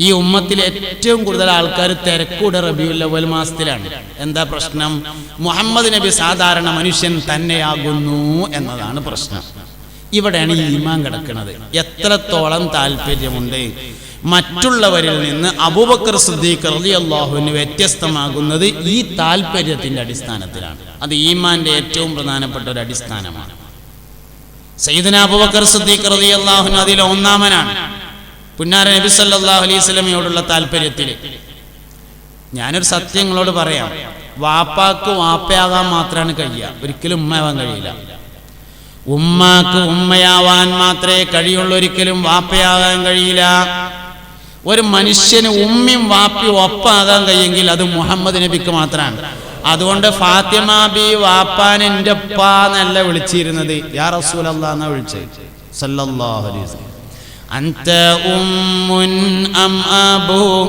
ഈ ഉമ്മത്തിൽ ഏറ്റവും കൂടുതൽ ആൾക്കാർ തിരക്കൂടെ റബിയുല്ലവൽ മാസത്തിലാണ്. എന്താ പ്രശ്നം? മുഹമ്മദ് നബി സാധാരണ മനുഷ്യൻ തന്നെയാകുന്നു എന്നതാണ് പ്രശ്നം. ഇവിടെയാണ് ഈ ഈമാൻ കിടക്കുന്നത്. എത്രത്തോളം താല്പര്യമുണ്ട്? മറ്റുള്ളവരിൽ നിന്ന് അബൂബക്കർ സിദ്ദീഖ് അള്ളാഹുവിന് വ്യത്യസ്തമാകുന്നത് ഈ താല്പര്യത്തിന്റെ അടിസ്ഥാനത്തിലാണ്. അത് ഈമാന്റെ ഏറ്റവും പ്രധാനപ്പെട്ട ഒരു അടിസ്ഥാനമാണ്. സയ്യിദന അബൂബക്കർ സിദ്ദീഖ് അള്ളാഹുന് അതിൽ ഒന്നാമനാണ്. പുന്നാര നബി സല്ലല്ലാഹു അലൈഹി സ്വലമയോടുള്ള താല്പര്യത്തിൽ ഞാനൊരു സത്യം നിങ്ങളോട് പറയാം. വാപ്പാക്ക് വാപ്പയാകാൻ മാത്രമാണ് കഴിയുക ഒരിക്കലും ഉമ്മയാവാൻ കഴിയില്ല. ഉമ്മാക്ക് ഉമ്മയാവാൻ മാത്രമേ കഴിയുള്ളൂ. ഒരിക്കലും വാപ്പയാകാൻ കഴിയില്ല. ഒരു മനുഷ്യന് ഉമ്മയും വാപ്പയും ഒപ്പാകാൻ കഴിയെങ്കിൽ അത് മുഹമ്മദ് നബിക്ക് മാത്രമാണ് അതുകൊണ്ട് ഫാത്തിമ ബി വാപ്പാൻ എന്റെ ഉപ്പ എന്നല്ല വിളിച്ചിരുന്നത്. യാ റസൂൽ എന്നാ വിളിച്ചത്. സല്ലല്ലാഹു അലൈഹി വസല്ലം. أنت أم أم أبو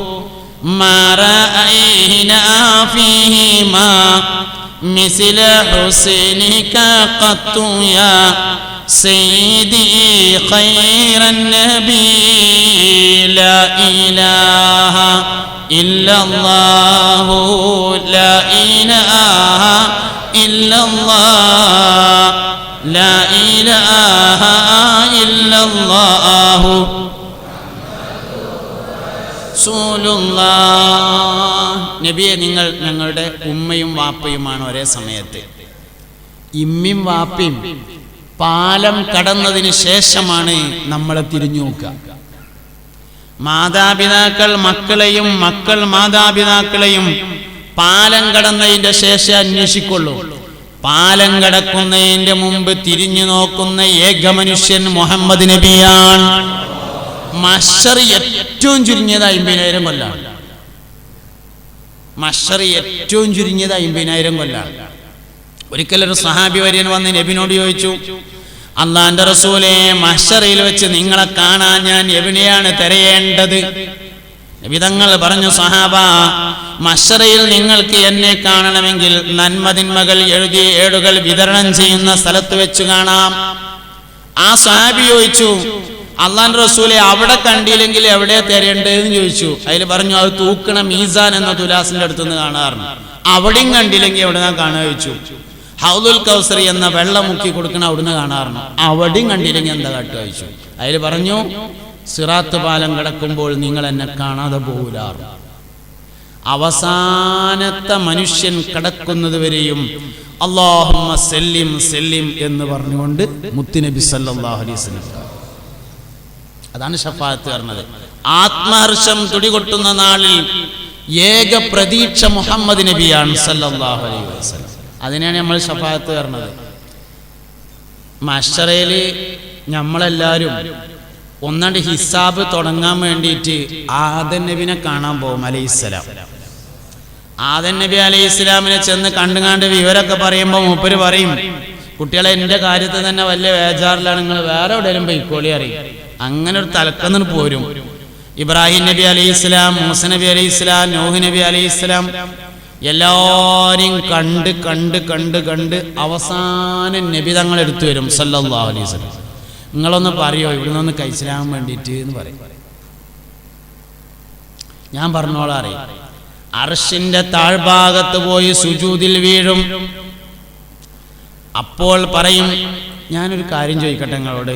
ما رأينا فيهما مثل حسنك قط يا سيدي خير النبي لا إله إلا الله لا إله إلا الله لا إله إلا الله നബിയെ നിങ്ങൾ ഞങ്ങളുടെ ഉമ്മയും വാപ്പയുമാണ് ഒരേ സമയത്ത് ഇമ്മിയും വാപ്പയും പാലം കടന്നതിന് ശേഷമാണ് നമ്മളെ തിരിഞ്ഞു നോക്കുക മാതാപിതാക്കൾ മക്കളെയും മക്കൾ മാതാപിതാക്കളെയും പാലം കടന്നതിന്റെ ശേഷം അന്വേഷിക്കൊള്ളൂ പാലം കടക്കുന്നതിന്റെ മുമ്പ് തിരിഞ്ഞു നോക്കുന്ന ഏക മനുഷ്യൻ മുഹമ്മദ് നബിയാണ്. ഏറ്റവും ചുരുങ്ങിയത് അമ്പതിനായിരം കൊല്ലാണ്. മഷർ ഏറ്റവും ചുരുങ്ങിയത് അമ്പതിനായിരം കൊല്ലാണ്. ഒരിക്കലൊരു സഹാബി വര്യൻ വന്ന് നബിനോട് ചോദിച്ചു അള്ളാന്റെ റസൂലെ മഷറയിൽ വെച്ച് നിങ്ങളെ കാണാൻ ഞാൻ എവിനെയാണ് തിരയേണ്ടത്? വിധങ്ങൾ പറഞ്ഞു സഹാബ മഷറയിൽ നിങ്ങൾക്ക് എന്നെ കാണണമെങ്കിൽ നന്മതിന്മകൾ എഴുതി ഏടുകൾ വിതരണം ചെയ്യുന്ന സ്ഥലത്ത് വെച്ച് കാണാം. ആ സഹാബി ചോദിച്ചു അള്ളാൻ റസൂലെ അവിടെ കണ്ടില്ലെങ്കിൽ എവിടെ തരേണ്ടതെന്ന് ചോദിച്ചു. അതിൽ പറഞ്ഞു അത് തൂക്കണ മീസാൻ എന്ന തുലാസിന്റെ അടുത്തുനിന്ന് കാണാറുണ്ട്. അവിടെയും കണ്ടില്ലെങ്കിൽ എവിടെ ഞാൻ കാണുക? ചോദിച്ചു. ഹൗദുൽ കൗസറി എന്ന വെള്ളം മുക്കി കൊടുക്കണ അവിടുന്ന് കാണാറുണ്ട്. അവിടെയും കണ്ടില്ലെങ്കിൽ എന്താ കാട്ടുക? ചോദിച്ചു. അതിൽ പറഞ്ഞു സിറാത്ത് പാലം കിടക്കുമ്പോൾ നിങ്ങൾ എന്നെ കാണാതെ പോകില്ലാറും അവസാനത്തെ മനുഷ്യൻ കിടക്കുന്നത് വരെയും അള്ളാഹുമ്മ സെല്ലിം സെല്ലിം എന്ന് പറഞ്ഞുകൊണ്ട് മുത്തുനബി വസല്ലം. അതാണ് ഷഫാത്ത് പറഞ്ഞത്. ആത്മഹർഷം തുടികൊട്ടുന്ന നാളിൽ ഏക പ്രതീക്ഷ മുഹമ്മദ് നബിയാണ് സല്ലല്ലാഹു അലൈഹി വസല്ലം. അതിനാണ് നമ്മൾ ഷഫാത്ത് പറഞ്ഞത്. മഷറയിൽ നമ്മളെല്ലാവരും ഒന്നാണ്ട് ഹിസാബ് തുടങ്ങാൻ വേണ്ടിയിട്ട് ആദൻ നബിനെ കാണാൻ പോകും അലൈഹിസ്സലാം. ആദൻ നബി അലൈഹി ഇസ്ലാമിനെ ചെന്ന് കണ്ടുകാണ്ട് വിവരമൊക്കെ പറയുമ്പോൾ മൂപ്പര് പറയും കുട്ടികളെ എന്റെ കാര്യത്തിൽ തന്നെ വലിയ വേജാറിലാണ് നിങ്ങൾ വേറെ എവിടെയും പൊയ്ക്കോളി അറിയും അങ്ങനെ ഒരു തലക്കന്നിന് പോരും. ഇബ്രാഹിം നബി അലൈഹി ഇസ്ലാം മൂസ നബി അലൈഹി ഇസ്ലാം നോഹ് നബി അലൈഹി ഇസ്ലാം എല്ലാരെയും കണ്ട് കണ്ട് കണ്ട് കണ്ട് അവസാനം നബി തങ്ങൾ എടുത്തു വരും സല്ലാ അലൈഹി വസല്ലം. നിങ്ങളൊന്ന് പറയോ? ഇവിടെ നിന്ന് കഴിച്ചിലാൻ വേണ്ടിയിട്ട് എന്ന് പറയും. ഞാൻ പറഞ്ഞോളാം അറിയാം. അർഷിന്റെ താഴ്ഭാഗത്ത് പോയി സുജൂതിൽ വീഴും. അപ്പോൾ പറയും ഞാനൊരു കാര്യം ചോദിക്കട്ടെ നിങ്ങളോട്?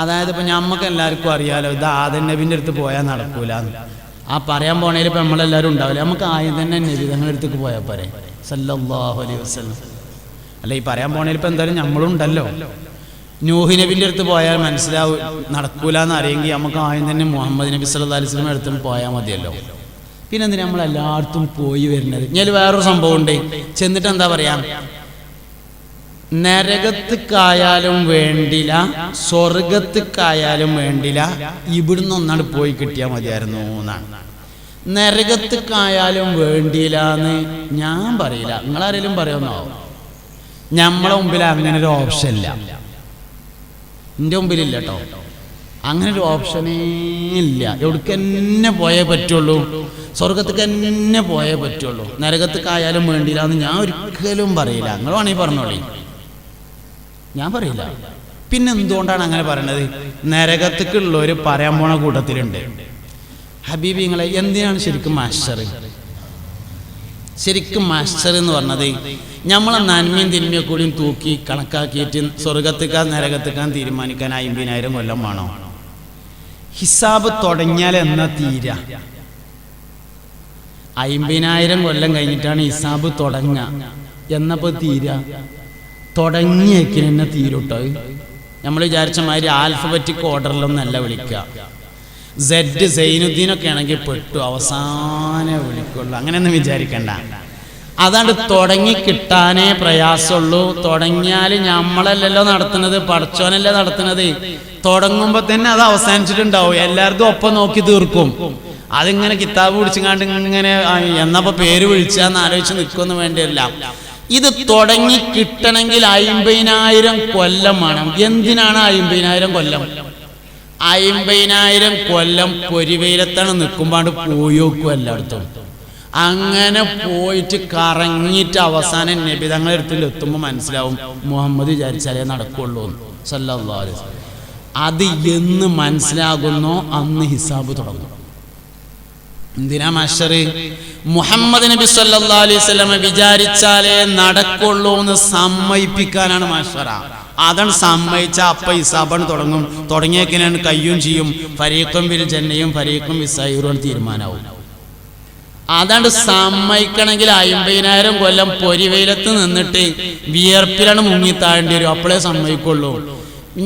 അതായത് ഇപ്പൊ ഞമ്മക്ക് എല്ലാവർക്കും അറിയാലോ ഇത് ആദ്യ നബിന്റെ അടുത്ത് പോയാൽ നടക്കൂല ആ പറയാൻ പോണേൽ ഇപ്പൊ നമ്മളെല്ലാവരും ഉണ്ടാവില്ല? നമുക്ക് ആദ്യം തന്നെ നബി തങ്ങളുടെ അടുത്തേക്ക് പോയാൽ പോരെ. സല്ലല്ലാഹു അലൈഹി വസല്ലം. അല്ല ഈ പറയാൻ പോണേൽ ഇപ്പം എന്തായാലും നമ്മളും ഉണ്ടല്ലോ. നൂഹി നബിന്റെ അടുത്ത് പോയാൽ മനസ്സിലാവും നടക്കൂല എന്ന് അറിയെങ്കിൽ നമുക്ക് ആദ്യം തന്നെ മുഹമ്മദ് നബി സല്ലല്ലാഹു അലൈഹി വസല്ലം അടുത്തും പോയാൽ മതിയല്ലോ. പിന്നെ എന്തിനാ നമ്മൾ എല്ലായിടത്തും പോയി വരുന്നത്? ഞാൻ വേറൊരു സംഭവം ഉണ്ട്. ചെന്നിട്ട് എന്താ പറയാ? നരകത്തിക്കായാലും വേണ്ടില്ല സ്വർഗത്തിക്കായാലും വേണ്ടില്ല ഇവിടുന്ന് ഒന്നാണ് പോയി കിട്ടിയാൽ മതിയായിരുന്നു എന്നാണ്. നരകത്തിക്കായാലും വേണ്ടിയില്ല എന്ന് ഞാൻ പറയില്ല. നിങ്ങളാരെങ്കിലും പറയുന്നോ? നമ്മളെ മുമ്പിൽ അങ്ങനെ ഒരു ഓപ്ഷൻ ഇല്ല എന്റെ മുമ്പിലില്ല കേട്ടോ അങ്ങനെ ഒരു ഓപ്ഷനേ ഇല്ല. എവിടേക്ക് തന്നെ പോയേ പറ്റുള്ളൂ. സ്വർഗത്തേക്ക് തന്നെ പോയേ പറ്റുള്ളൂ. നരകത്തേക്കായാലും വേണ്ടിയില്ല എന്ന് ഞാൻ ഒരിക്കലും പറയില്ല. നിങ്ങൾ വേണമെങ്കിൽ പറഞ്ഞോളി. ഞാൻ പറയില്ല. പിന്നെ എന്തുകൊണ്ടാണ് അങ്ങനെ പറയണത്? നരകത്തേക്കുള്ളവർ പറയാൻ പോണ കൂട്ടത്തിലുണ്ട്. ഹബീബിങ്ങളെ എന്തിനാണ് ശരിക്കും മാസ്റ്റർ ശരിക്കും മാസ്റ്റർ എന്ന് പറഞ്ഞത് നമ്മളെ നന്മയും തിന്മയും കൂടിയും തൂക്കി കണക്കാക്കിയിട്ട് സ്വർഗത്തേക്കാൻ നരകത്തേക്കാൻ തീരുമാനിക്കാൻ അമ്പതിനായിരം കൊല്ലം വേണോ. ഹിസാബ് തുടങ്ങിയാൽ എന്നാ തീര? അമ്പതിനായിരം കൊല്ലം കഴിഞ്ഞിട്ടാണ് ഹിസാബ് തുടങ്ങ എന്നപ്പോ തീര? തുടങ്ങിയേക്കിന് തന്നെ തീരുട്ടോ? നമ്മൾ വിചാരിച്ച മാതിരി ആൽഫബറ്റിക് ഓർഡറിലൊന്നല്ല വിളിക്കുക. സെഡ് സൈനുദ്ദീനൊക്കെ ആണെങ്കിൽ പെട്ടു. അവസാനം വിളിക്കുള്ളൂ. അങ്ങനെയൊന്നും വിചാരിക്കണ്ട. അതാണ്ട് തുടങ്ങി കിട്ടാനേ പ്രയാസമുള്ളൂ. തുടങ്ങിയാൽ നമ്മളല്ലല്ലോ നടത്തുന്നത് പടച്ചോനല്ലേ നടത്തുന്നത്. തുടങ്ങുമ്പോൾ തന്നെ അത് അവസാനിച്ചിട്ടുണ്ടാവും. എല്ലാവർക്കും ഒപ്പം നോക്കി തീർക്കും. അതിങ്ങനെ കിതാബ് പിടിച്ചുകാണ്ട് ഇങ്ങനെ എന്നപ്പോ പേര് വിളിച്ചാന്ന് ആലോചിച്ച് നിൽക്കുമെന്ന് വേണ്ടിയല്ല. ഇത് തുടങ്ങി കിട്ടണമെങ്കിൽ അയിമ്പതിനായിരം കൊല്ലം വേണം. എന്തിനാണ് അയിമ്പതിനായിരം കൊല്ലം? അയിമ്പതിനായിരം കൊല്ലം പൊരിവെയിലത്താണ് നിൽക്കുമ്പോണ്ട് പോയി നോക്കും എല്ലായിടത്തും. അങ്ങനെ പോയിട്ട് കറങ്ങിയിട്ട് അവസാനം നബി തങ്ങളുടെ അടുത്തിൽ എത്തുമ്പോൾ മനസ്സിലാവും മുഹമ്മദ് വിചാരിച്ചാലേ നടക്കുള്ളൂ വസല്ലം. അത് എന്ന് മനസ്സിലാകുന്നോ അന്ന് ഹിസാബ് തുടങ്ങും. എന്തിനാ മാസ്റ്ററ് മുഹമ്മദ് നബി സല്ലാ അലൈഹി വസല്ലം വിചാരിച്ചാലേ നടക്കുള്ളൂ എന്ന് സമ്മതിപ്പിക്കാനാണ് മാസ്റ്ററ അതാണ് സമ്മതിച്ച അപ്പ ഇസാബൺ തുടങ്ങും. തുടങ്ങിയേക്കിനാണ് കയ്യും ചെയ്യും ഫരീഖും വിൽ ജന്നയും ഫരീഖും വിസൈറും തീരുമാനമാവും അതാണ്ട് സമ്മതിക്കണമെങ്കിൽ അമ്പതിനായിരം കൊല്ലം പൊരിവെയിലത്ത് നിന്നിട്ട് വിയർപ്പിലാണ് മുങ്ങി താഴേണ്ടി വരും. അപ്പോഴേ സമ്മതിക്കുള്ളൂ.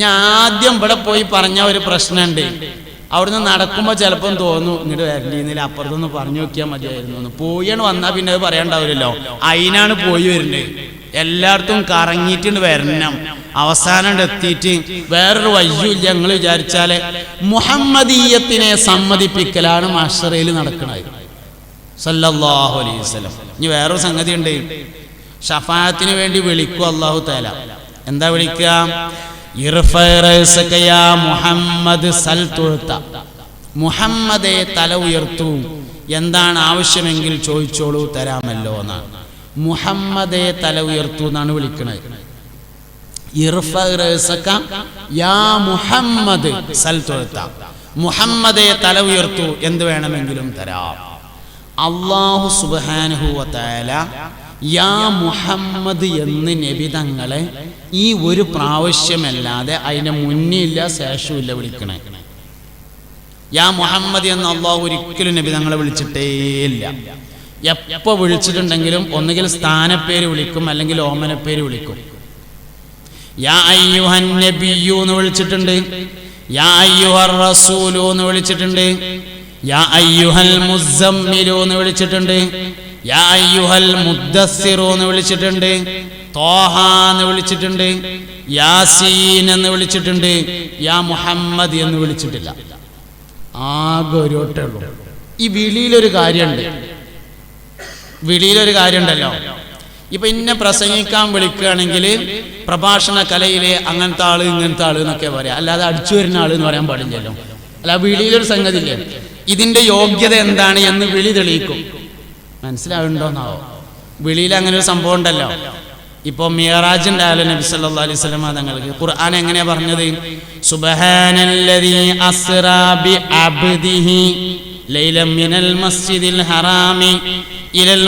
ഞാൻ ആദ്യം ഇവിടെ പോയി പറഞ്ഞ ഒരു പ്രശ്നമുണ്ട്. അവിടുന്ന് നടക്കുമ്പോൾ ചിലപ്പം തോന്നുന്നു ഇങ്ങോട്ട് വരണ്ടിന്നില്ല അപ്പുറത്തൊന്ന് പറഞ്ഞു നോക്കിയാൽ മതിയായിരുന്നു പോയാണ് വന്നാൽ പിന്നെ അത് പറയാണ്ടാവില്ലല്ലോ. അതിനാണ് പോയി വരുന്നത്. എല്ലായിടത്തും കറങ്ങിയിട്ടുണ്ട് വരണം. അവസാനം എത്തിയിട്ട് വേറൊരു വയ്യൂല്ല ഞങ്ങൾ വിചാരിച്ചാൽ മുഹമ്മദീയത്തിനെ സമ്മതിപ്പിക്കലാണ് മാഷറയിൽ നടക്കുന്നത് സല്ലല്ലാഹു അലൈഹി വസല്ലം. ഇനി വേറൊരു സംഗതി ഉണ്ട് ഷഫായത്തിന് വേണ്ടി വിളിക്കും അള്ളാഹു തല എന്താ വിളിക്കുക? മുഹമ്മദ് സൽ മുഹമ്മദെ തല ഉയർത്തു. എന്താണ് ആവശ്യമെങ്കിൽ ചോദിച്ചോളൂ തരാമല്ലോ എന്നാണ്. മുഹമ്മദെ തല ഉയർത്തു എന്നാണ് വിളിക്കുന്നത് യാ മുഹമ്മദ് സൽ തുഴ്ത്ത മുഹമ്മദെ തല ഉയർത്തു എന്ത് വേണമെങ്കിലും തരാം. അള്ളാഹു സുബാനുഹുവല യാ മുഹമ്മദ് എന്ന് നബി തങ്ങളെ ഈ ഒരു പ്രാവശ്യമല്ലാതെ അതിനെ മുന്നില്ല ശേഷമില്ല വിളിക്കണേ. യാ മുഹമ്മദ് എന്ന് അള്ളാഹു ഒരിക്കലും നബി തങ്ങളെ വിളിച്ചിട്ടേ ഇല്ല എപ്പോ വിളിച്ചിട്ടുണ്ടെങ്കിലും ഒന്നുകിൽ സ്ഥാനപ്പേര് വിളിക്കും അല്ലെങ്കിൽ ഓമനപ്പേര് വിളിക്കും. യാ അയ്യുഹൻ എന്ന് വിളിച്ചിട്ടുണ്ട്. യാ അയ്യുഹർ റസൂലു എന്ന് വിളിച്ചിട്ടുണ്ട്. യാ അയ്യുഹൽ മുസമ്മിലു എന്ന് വിളിച്ചിട്ടുണ്ട്. യാ അയ്യുഹൽ മുദ്ദസ്സിറു എന്ന് വിളിച്ചിട്ടുണ്ട്. തോഹ എന്ന് വിളിച്ചിട്ടുണ്ട്. യാസീൻ എന്ന് വിളിച്ചിട്ടുണ്ട്. യാ മുഹമ്മദ് എന്ന് വിളിച്ചിട്ടില്ല. ആകെ ഒരു ഉള്ളൂ. ഈ വിളിയിലൊരു കാര്യമുണ്ട്. വിളിയിലൊരു കാര്യമുണ്ടല്ലോ. ഇപ്പൊ ഇന്നെ പ്രസംഗിക്കാൻ വിളിക്കുകയാണെങ്കിൽ പ്രഭാഷണ കലയിലെ അങ്ങനത്തെ ആൾ ഇങ്ങനത്തെ ആൾ എന്നൊക്കെ പറയാം. അല്ലാതെ അടിച്ചു വരുന്ന ആൾ എന്ന് പറയാൻ പാടില്ലല്ലോ. അല്ല വിളിയിലൊരു സംഗതി ഇല്ലേ ഇതിന്റെ യോഗ്യത എന്താണ് എന്ന് വിളി തെളിയിക്കും. മനസ്സിലാവുണ്ടോന്നാവോ വിളിയിൽ അങ്ങനെ ഒരു സംഭവം ഉണ്ടല്ലോ. ഇപ്പൊ മിയറാജ് ഉണ്ടായാലും നബി സല്ലാ അലൈഹി തങ്ങൾക്ക്? ഖുർആൻ എങ്ങനെയാ പറഞ്ഞത്? ലൈലം المسجد الحرام ഹറാമി ഇലൽ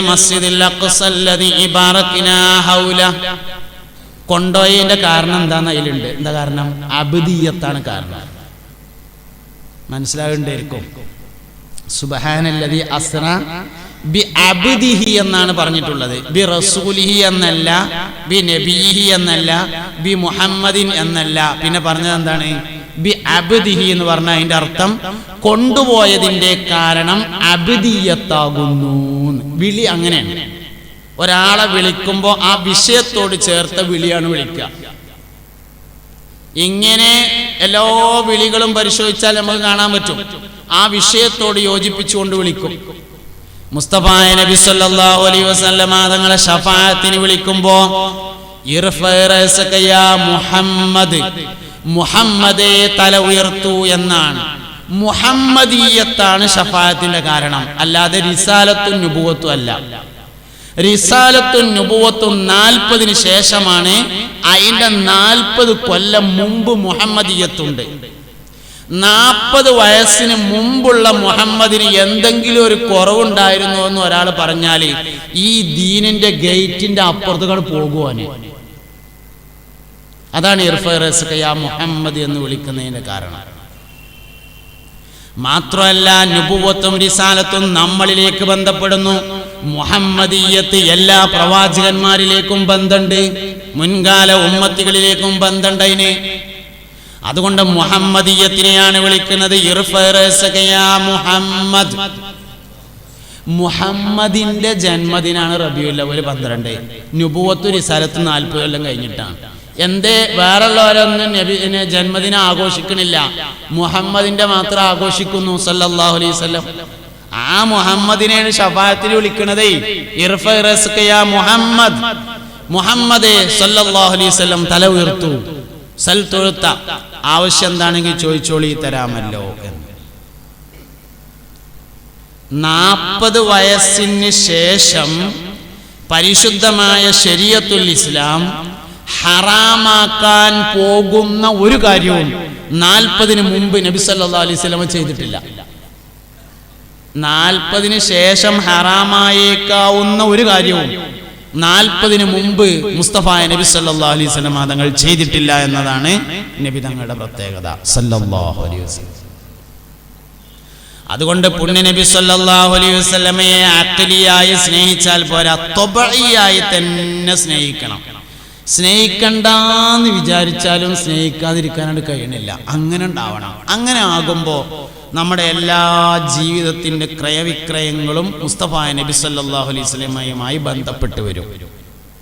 الأقصى الذي باركنا ഹൗല. കൊണ്ടോയതിന്റെ കാരണം എന്താന്ന് അതിലുണ്ട്. എന്താ കാരണം? അബദിയത്താണ് കാരണം. മനസ്സിലാകണ്ടായിരിക്കും. സുബഹാനല്ലതി അസ്ര ബി അബ്ദിഹി എന്നാണ് പറഞ്ഞിട്ടുള്ളത്. ബി റസൂലിഹി എന്നല്ല ബി നബീഹി എന്നല്ല ബി മുഹമ്മദിൻ എന്നല്ല. പിന്നെ പറഞ്ഞത് എന്താണ്? ബി അബദിഹി എന്ന് പറഞ്ഞ അതിന്റെ അർത്ഥം കൊണ്ടുപോയതിന്റെ കാരണം അബ്ദിയത്താകുന്നു വിളി അങ്ങനെയാണ്. ഒരാളെ വിളിക്കുമ്പോൾ ആ വിഷയത്തോട് ചേർത്ത വിളിയാണ് വിളിക്കുക ഇങ്ങനെ എല്ലാ വിളികളും പരിശോധിച്ചാൽ നമുക്ക് കാണാൻ പറ്റും. ആ വിഷയത്തോട് യോജിപ്പിച്ചുകൊണ്ട് വിളിക്കും. മുസ്തഫായ നബി സല്ലല്ലാഹു അലൈഹി വസല്ലമ തങ്ങളെ ഷഫാഅത്തിന് വിളിക്കുമ്പോ ഇർഫഅ റഅസക മുഹമ്മദ്. മുഹമ്മദേ തല ഉയർത്തു എന്നാണ്. മുഹമ്മദീയത്താണ് ഷഫായത്തിന്റെ കാരണം. അല്ലാതെ റിസാലത്തു നുപുവത്തും അല്ല. റിസാലത്തും നുപുവത്തും നാൽപ്പതിന് ശേഷമാണ് അതിന്റെ നാൽപ്പത് കൊല്ലം മുമ്പ് മുഹമ്മദീയത്തുണ്ട്. നാൽപ്പത് വയസ്സിന് മുമ്പുള്ള മുഹമ്മദിന് എന്തെങ്കിലും ഒരു കുറവുണ്ടായിരുന്നു എന്ന് ഒരാൾ പറഞ്ഞാൽ ഈ ദീനിന്റെ ഗേറ്റിന്റെ അപ്പുറത്തുകൾ പോകുവാന് അതാണ് ഇർഫറസ്കയ മുഹമ്മദ് എന്ന് വിളിക്കുന്നതിന്റെ കാരണം. മാത്രമല്ല നുപുവത്തും റിസാലത്തും നമ്മളിലേക്ക് ബന്ധപ്പെടുന്നു. മുഹമ്മദീയത്ത് എല്ലാ പ്രവാചകന്മാരിലേക്കും ബന്ധമുണ്ട് മുൻകാല ഉമ്മത്തികളിലേക്കും ബന്ധമുണ്ടതിന് അതുകൊണ്ട് മുഹമ്മദീയത്തിനെയാണ് വിളിക്കുന്നത് മുഹമ്മദ്. മുഹമ്മദിന്റെ ജന്മദിനാണ് റബിയുല്ല അവൽ പന്ത്രണ്ട്. നുപുവത്തു റിസാലത്ത് നാൽപ്പത് കൊല്ലം കഴിഞ്ഞിട്ടാണ്. എന്തേ? വേറുള്ളവരൊന്നും നബിനെ ജന്മദിനം ആഘോഷിക്കണില്ല. മുഹമ്മദിന്റെ മാത്രം ആഘോഷിക്കുന്നു സല്ലല്ലാഹു അലൈഹി വസല്ലം. ആ മുഹമ്മദിനെയാണ് ഷഫായത്തിൽ വിളിക്കണതേ. മുഹമ്മദ്. മുഹമ്മദ് സല്ലല്ലാഹു അലൈഹി വസല്ലം തല ഉയർത്തു. സൽ തൊഴുത്ത. ആവശ്യം എന്താണെങ്കിൽ ചോദിച്ചോളി തരാമല്ലോ എന്ന്. നാൽപ്പത് വയസ്സിന് ശേഷം പരിശുദ്ധമായ ശരീഅത്തുൽ ഇസ്ലാം ഹറാമാക്കാൻ പോകുന്ന ഒരു കാര്യവും നാൽപ്പതിന് മുമ്പ് നബി സല്ലാ അലൈഹി ചെയ്തിട്ടില്ല. നാൽപ്പതിന് ശേഷം ഹറാമായേക്കാവുന്ന ഒരു കാര്യവും നാൽപ്പതിന് മുമ്പ് മുസ്തഫ നബി സല്ലാ അലൈഹി തങ്ങൾ ചെയ്തിട്ടില്ല എന്നതാണ് നബി തങ്ങളുടെ പ്രത്യേകത. അലൈഹി അതുകൊണ്ട് പുണ്യ നബി സല്ലല്ലാഹു അലൈഹി വസല്ലമയെ അക്കലിയായി സ്നേഹിച്ചാൽ പോരാ തൊബിയായി തന്നെ സ്നേഹിക്കണം. സ്നേഹിക്കണ്ടെന്ന് വിചാരിച്ചാലും സ്നേഹിക്കാതിരിക്കാനായിട്ട് കഴിയണില്ല. അങ്ങനെ ഉണ്ടാവണം. അങ്ങനെ ആകുമ്പോൾ നമ്മുടെ എല്ലാ ജീവിതത്തിന്റെ ക്രയവിക്രയങ്ങളും മുസ്തഫ നബി സല്ലാഹു അലൈഹി ബന്ധപ്പെട്ട് വരും.